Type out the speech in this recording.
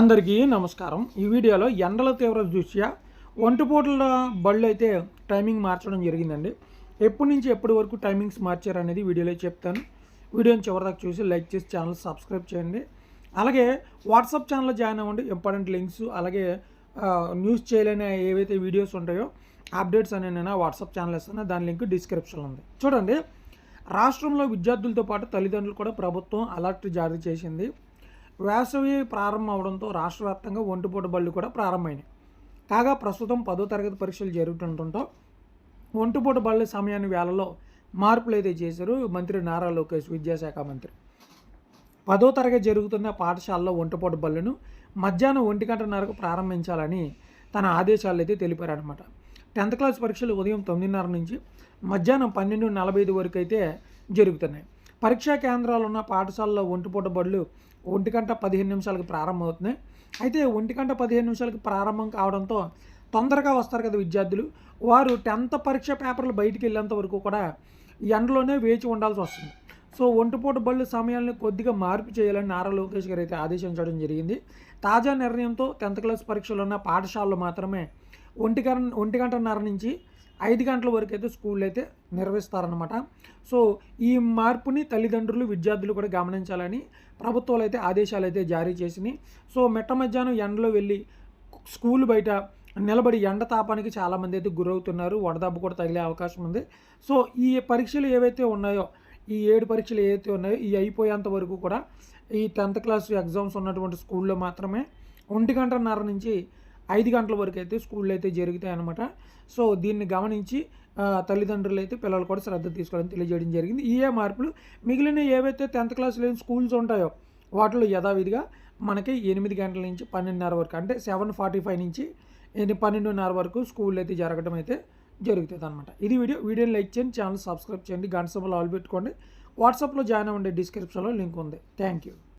అందరికీ నమస్కారం. ఈ వీడియోలో ఎండల తీవ్రత దృష్ట్యా ఒంటిపూటల బళ్ళు అయితే టైమింగ్ మార్చడం జరిగిందండి. ఎప్పటి నుంచి ఎప్పటి వరకు టైమింగ్స్ మార్చారు అనేది వీడియోలో చెప్తాను. వీడియోని చివరిదాకా చూసి లైక్ చేసి ఛానల్ సబ్స్క్రైబ్ చేయండి. అలాగే వాట్సాప్ ఛానల్లో జాయిన్ అవ్వండి. ఇంపార్టెంట్ లింక్స్ అలాగే న్యూస్ చేయలేని ఏవైతే వీడియోస్ ఉంటాయో అప్డేట్స్ అనే నేను వాట్సాప్ ఛానల్ ఇస్తాను. దాని లింక్ డిస్క్రిప్షన్లో ఉంది. చూడండి రాష్ట్రంలో విద్యార్థులతో పాటు తల్లిదండ్రులు కూడా ప్రభుత్వం అలర్ట్ జారీ చేసింది. వేసవి ప్రారంభం అవడంతో రాష్ట్ర వ్యాప్తంగా ఒంటిపూట బళ్ళు కూడా ప్రారంభమైనాయి. కాగా ప్రస్తుతం పదో తరగతి పరీక్షలు జరుగుతుండటంతో ఒంటిపూట బళ్ళ సమయాన్ని వేళలో మార్పులు అయితే చేశారు మంత్రి నారా లోకేష్ విద్యాశాఖ మంత్రి. పదో తరగతి జరుగుతున్న పాఠశాలలో ఒంటిపూట బళ్ళను మధ్యాహ్నం ఒంటి గంటన్నరకు ప్రారంభించాలని తన ఆదేశాలు అయితే తెలిపారనమాట టెన్త్ క్లాస్ పరీక్షలు ఉదయం తొమ్మిదిన్నర నుంచి మధ్యాహ్నం పన్నెండు నలభై ఐదు వరకు అయితే జరుగుతున్నాయి. పరీక్షా కేంద్రాలు ఉన్న పాఠశాలలో ఒంటిపూట బళ్ళు ఒంటి గంట పదిహేను నిమిషాలకు ప్రారంభమవుతున్నాయి అయితే ఒంటి గంట పదిహేను నిమిషాలకు ప్రారంభం కావడంతో తొందరగా వస్తారు కదా విద్యార్థులు. వారు టెన్త్ పరీక్ష పేపర్లు బయటికి వెళ్ళేంత వరకు కూడా ఎండలోనే వేచి ఉండాల్సి వస్తుంది. సో ఒంటిపూట బళ్ళు సమయాన్ని కొద్దిగా మార్పు చేయాలని నారా లోకేష్ గారు అయితే ఆదేశించడం జరిగింది. తాజా నిర్ణయంతో టెన్త్ క్లాస్ పరీక్షలు ఉన్న పాఠశాలలో మాత్రమే ఒంటి గంట ఒంటి గంటన్నర నుంచి ఐదు గంటల వరకు అయితే స్కూళ్ళు అయితే నిర్వహిస్తారనమాట సో ఈ మార్పుని తల్లిదండ్రులు విద్యార్థులు కూడా గమనించాలని ప్రభుత్వాలు అయితే ఆదేశాలు అయితే జారీ చేసినాయి సో మెట్ట మధ్యాహ్నం ఎండలో వెళ్ళి స్కూల్ బయట నిలబడి ఎండ తాపానికి చాలామంది అయితే గురవుతున్నారు. వడదెబ్బ కూడా తగిలే అవకాశం ఉంది. సో ఈ పరీక్షలు ఏవైతే ఉన్నాయో ఈ ఏడు పరీక్షలు ఏవైతే ఉన్నాయో ఈ అయిపోయేంత వరకు కూడా ఈ టెన్త్ క్లాస్ ఎగ్జామ్స్ ఉన్నటువంటి స్కూల్లో మాత్రమే ఒంటి గంటన్నర నుంచి ఐదు గంటల వరకు అయితే స్కూళ్ళు అయితే జరుగుతాయి అనమాట సో దీన్ని గమనించి తల్లిదండ్రులు అయితే పిల్లలు కూడా శ్రద్ధ తీసుకోవాలని తెలియజేయడం జరిగింది. ఈ ఏ మార్పులు మిగిలిన ఏవైతే టెన్త్ క్లాస్ లేని స్కూల్స్ ఉంటాయో వాటిలో యథావిధిగా మనకి ఎనిమిది గంటల నుంచి పన్నెండున్నర వరకు అంటే సెవెన్ ఫార్టీ ఫైవ్ నుంచి పన్నెండున్నర వరకు స్కూల్ అయితే జరగడం అయితే జరుగుతుంది అనమాట ఇది వీడియో. వీడియోని లైక్ చేయండి ఛానల్ సబ్స్క్రైబ్ చేయండి గంట సభలో ఆల్ పెట్టుకోండి. వాట్సాప్లో జాయిన్ అవ్వండి డిస్క్రిప్షన్లో లింక్ ఉంది. Thank you.